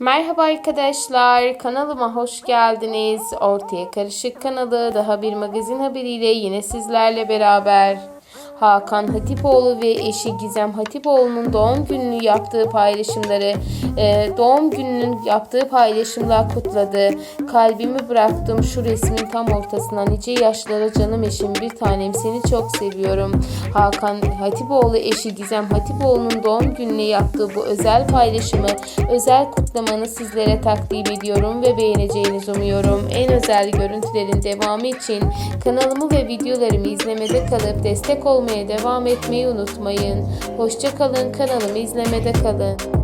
Merhaba arkadaşlar, kanalıma hoş geldiniz. Ortaya Karışık kanalı daha bir magazin haberiyle yine sizlerle beraber. Hakan Hatipoğlu ve eşi Gizem Hatipoğlu'nun doğum gününü yaptığı paylaşımları, e, doğum gününün yaptığı paylaşımlar kutladı. Kalbimi bıraktım şu resmin tam ortasına nice yaşlara canım eşim bir tanem seni çok seviyorum. Hakan Hatipoğlu eşi Gizem Hatipoğlu'nun doğum gününe yaptığı bu özel paylaşımı, özel kutlamanı sizlere takdim ediyorum ve beğeneceğinizi umuyorum. En özel görüntülerin devamı için kanalımı ve videolarımı izlemede kalıp destek olmaya devam etmeyi unutmayın. Hoşçakalın kanalımı izlemede kalın.